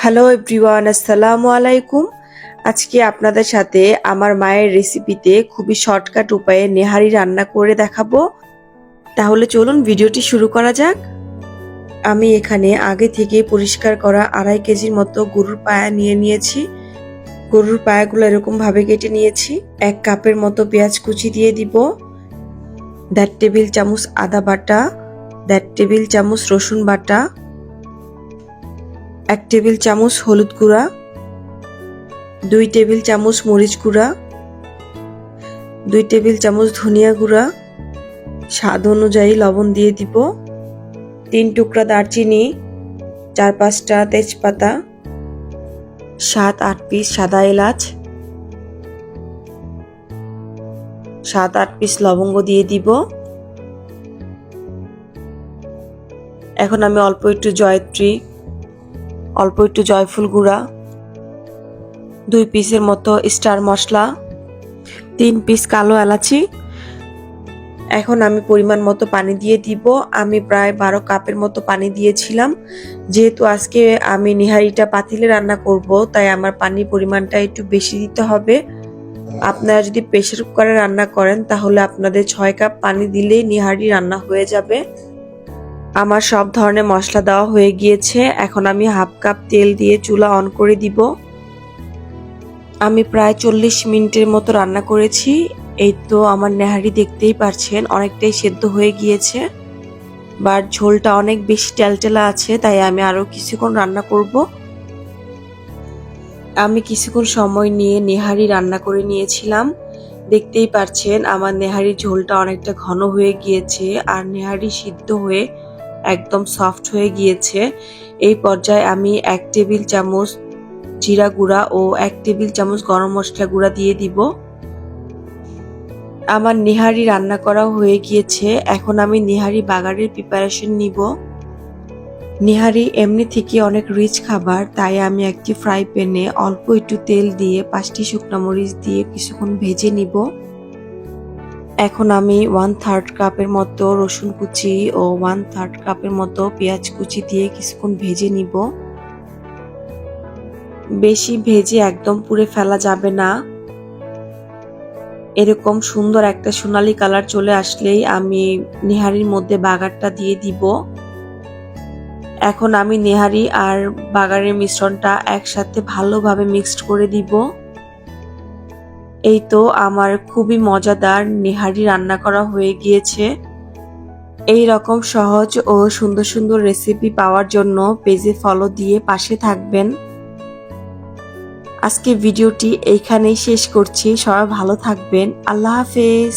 Hello everyone, আসসালামু আলাইকুম। আজকে আপনাদের সাথে আমার মায়ের রেসিপিতে খুবই শর্টকাট উপায়ে নেহারি রান্না করে দেখাবো। তাহলে চলুন ভিডিওটি শুরু করা যাক। আমি এখানে আগে থেকে পরিষ্কার করা আড়াই কেজির মতো গরুর পায়া নিয়ে নিয়েছি। গরুর পায়াগুলো এরকম ভাবে কেটে নিয়েছি। এক কাপের মতো পেঁয়াজ কুচি দিয়ে দিব। দেড় টেবিল চামচ আদা বাটা, দেড় টেবিল চামচ রসুন বাটা এক টেবিল চামচ হলুদ গুঁড়া, দুই টেবিল চামচ মরিচ গুঁড়া, দুই টেবিল চামচ ধনিয়া গুঁড়া, স্বাদ অনুযায়ী লবণ দিয়ে দিব, তিন টুকরা দারচিনি, চার পাঁচটা তেজপাতা, সাত আট পিস সাদা এলাচ, সাত আট পিস লবঙ্গ দিয়ে দিব। এখন আমি অল্প একটু জয়ত্রী অল্প একটু জয়ফুল গুঁড়া, দুই পিসের মতো স্টার মশলা, তিন পিস কালো এলাচি। এখন আমি পরিমাণ মতো পানি দিয়ে দিব। আমি প্রায় বারো কাপের মতো পানি দিয়েছিলাম। যেহেতু আজকে আমি নিহারিটা পাতিলে রান্না করব, তাই আমার পানির পরিমাণটা একটু বেশি দিতে হবে। আপনারা যদি প্রেশার কুকারে রান্না করেন, তাহলে আপনাদের ছয় কাপ পানি দিলেই নিহারি রান্না হয়ে যাবে। আমার সব ধরনের মশলা দেওয়া হয়ে গিয়েছে। এখন আমি হাফ কাপ তেল দিয়ে চুলা অন করে দিব। আমি প্রায় চল্লিশ মিনিটের মতো রান্না করেছি। এই তো আমার নেহারি দেখতেই পারছেন, অনেকটাই সেদ্ধ হয়ে গিয়েছে। বাট ঝোলটা অনেক বেশি টেলটেলা আছে, তাই আমি আরও কিছুক্ষণ রান্না করব। আমি কিছুক্ষণ সময় নিয়ে নেহারি রান্না করে নিয়েছিলাম। দেখতেই পারছেন, আমার নেহারি ঝোলটা অনেকটা ঘন হয়ে গিয়েছে, আর নেহারি সিদ্ধ হয়ে একদম সফট হয়ে গিয়েছে। এই পর্যায়ে আমি এক টেবিল চামচ জিরা গুঁড়া ও এক টেবিল চামচ গরম মশলা গুঁড়া দিয়ে দিব। আমার নিহারি রান্না করা হয়ে গিয়েছে। এখন আমি নিহারি বাগারের প্রিপারেশন নিব। নিহারি এমনি থেকে অনেক রিচ খাবার, তাই আমি একটি ফ্রাই প্যানে অল্প একটু তেল দিয়ে পাঁচটি শুকনো মরিচ দিয়ে কিছুক্ষণ ভেজে নিব। এখন আমি ওয়ান থার্ড কাপের মতো রসুন কুচি ও ওয়ান থার্ড কাপের মতো পেঁয়াজ কুচি দিয়ে কিছুক্ষণ ভেজে নিব। বেশি ভেজে একদম পুড়ে ফেলা যাবে না। এরকম সুন্দর একটা সোনালি কালার চলে আসলেই আমি নেহারির মধ্যে বাগারটা দিয়ে দিব। এখন আমি নেহারি আর বাগারের মিশ্রণটা একসাথে ভালোভাবে মিক্সড করে দিব। এই তো আমার খুবই মজাদার নেহারি রান্না করা হয়ে গিয়েছে। এই রকম সহজ ও সুন্দর সুন্দর রেসিপি পাওয়ার জন্য পেজে ফলো দিয়ে পাশে থাকবেন। আজকে ভিডিওটি এইখানেই শেষ করছি। সবাই ভালো থাকবেন। আল্লাহ হাফেজ।